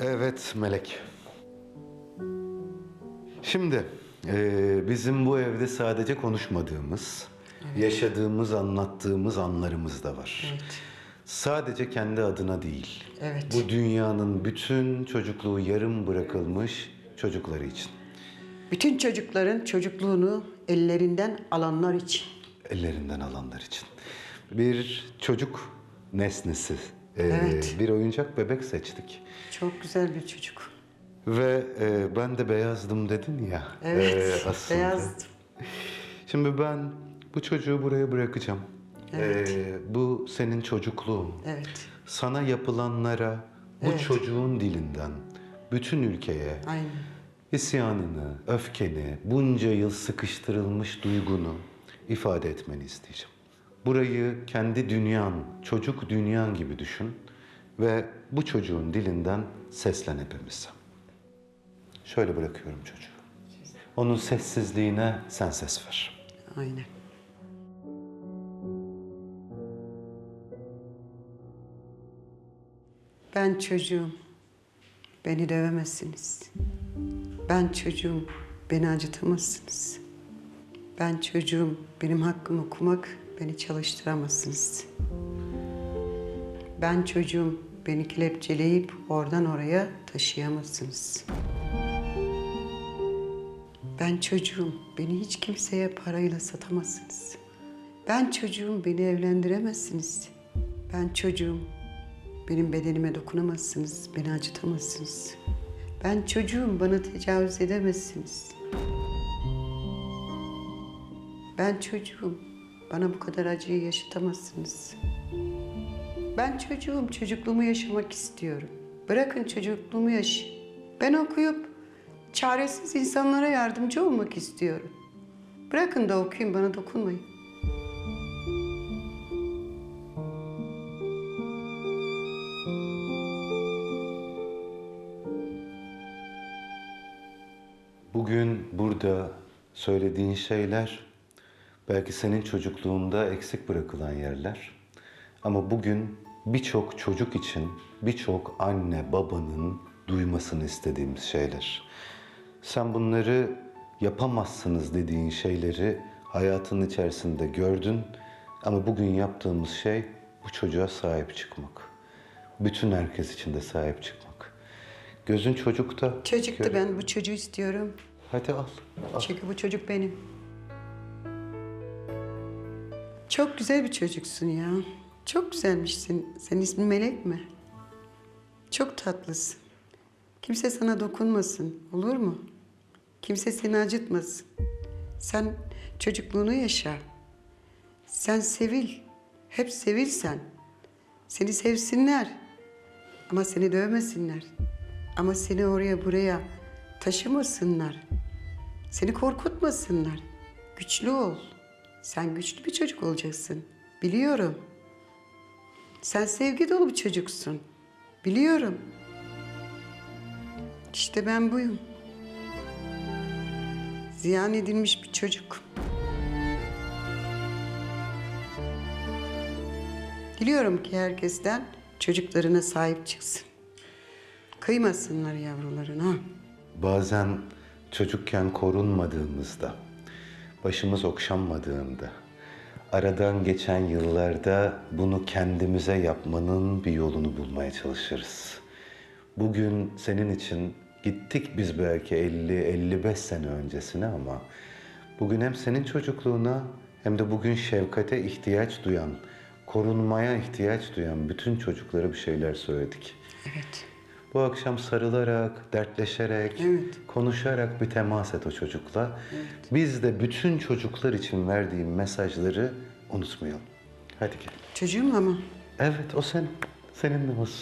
Evet Melek. Şimdi eee, bizim bu evde sadece konuşmadığımız, yaşadığımız, anlattığımız anlarımız da var. Sadece kendi adına değil. Evet. Bu dünyanın bütün çocukluğu yarım bırakılmış çocukları için. Bütün çocukların çocukluğunu ellerinden alanlar için. Ellerinden alanlar için. Bir çocuk nesnesi, Evet. bir oyuncak bebek seçtik. Çok güzel bir çocuk. Ve e, ben de beyazdım dedin ya. Evet, e, aslında. beyazdım. Şimdi ben bu çocuğu buraya bırakacağım. Evet. E, bu senin çocukluğun. Evet. Sana yapılanlara bu Evet. çocuğun dilinden bütün ülkeye Aynen. isyanını, öfkeni, bunca yıl sıkıştırılmış duygunu ifade etmeni isteyeceğim. Burayı kendi dünyan, çocuk dünyan gibi düşün ve bu çocuğun dilinden seslen hepimize. Şöyle bırakıyorum çocuğu. Onun sessizliğine sen ses ver. Aynen. Ben çocuğum. Beni dövemezsiniz. Ben çocuğum. Beni acıtamazsınız. Ben çocuğum. Benim hakkımı okumak beni çalıştıramazsınız. Ben çocuğum. Beni kelepçeleyip oradan oraya taşıyamazsınız. Ben çocuğum. Beni hiç kimseye parayla satamazsınız. Ben çocuğum. Beni evlendiremezsiniz. Ben çocuğum. Benim bedenime dokunamazsınız. Beni acıtamazsınız. Ben çocuğum. Bana tecavüz edemezsiniz. Ben çocuğum. Bana bu kadar acıyı yaşatamazsınız. Ben çocuğum. Çocukluğumu yaşamak istiyorum. Bırakın çocukluğumu yaş. Ben okuyup çaresiz insanlara yardımcı olmak istiyorum. Bırakın da okuyayım, bana dokunmayın. Bugün burada söylediğin şeyler belki senin çocukluğunda eksik bırakılan yerler. Ama bugün birçok çocuk için birçok anne babanın duymasını istediğimiz şeyler. Sen bunları yapamazsınız dediğin şeyleri hayatın içerisinde gördün ama bugün yaptığımız şey bu çocuğa sahip çıkmak. Bütün herkes için de sahip çıkmak. Gözün çocukta. Çocuktu Gör- ben bu çocuğu istiyorum. Hadi al. al. Çünkü bu çocuk benim. Çok güzel bir çocuksun ya. Çok güzelmişsin. Senin ismin Melek mi? Çok tatlısın. Kimse sana dokunmasın, olur mu? Kimse seni acıtmasın. Sen çocukluğunu yaşa. Sen sevil. Hep sevilsen. Seni sevsinler. Ama seni dövmesinler. Ama seni oraya buraya taşımasınlar. Seni korkutmasınlar. Güçlü ol. Sen güçlü bir çocuk olacaksın. Biliyorum. Sen sevgi dolu bir çocuksun. Biliyorum. İşte ben buyum. Ziyan edilmiş bir çocuk. Diliyorum ki herkesten çocuklarına sahip çıksın. Kıymasınlar yavrularına. Bazen çocukken korunmadığımızda, başımız okşanmadığında, aradan geçen yıllarda bunu kendimize yapmanın bir yolunu bulmaya çalışırız. Bugün senin için gittik biz belki 50-55 sene öncesine ama bugün hem senin çocukluğuna hem de bugün şefkate ihtiyaç duyan, korunmaya ihtiyaç duyan bütün çocuklara bir şeyler söyledik. Evet. Bu akşam sarılarak, dertleşerek, Evet. konuşarak bir temas et o çocukla. Biz de bütün çocuklar için verdiğim mesajları unutmayalım. Hadi gel. Çocuğum ama. Evet o sen. Seninle olsun.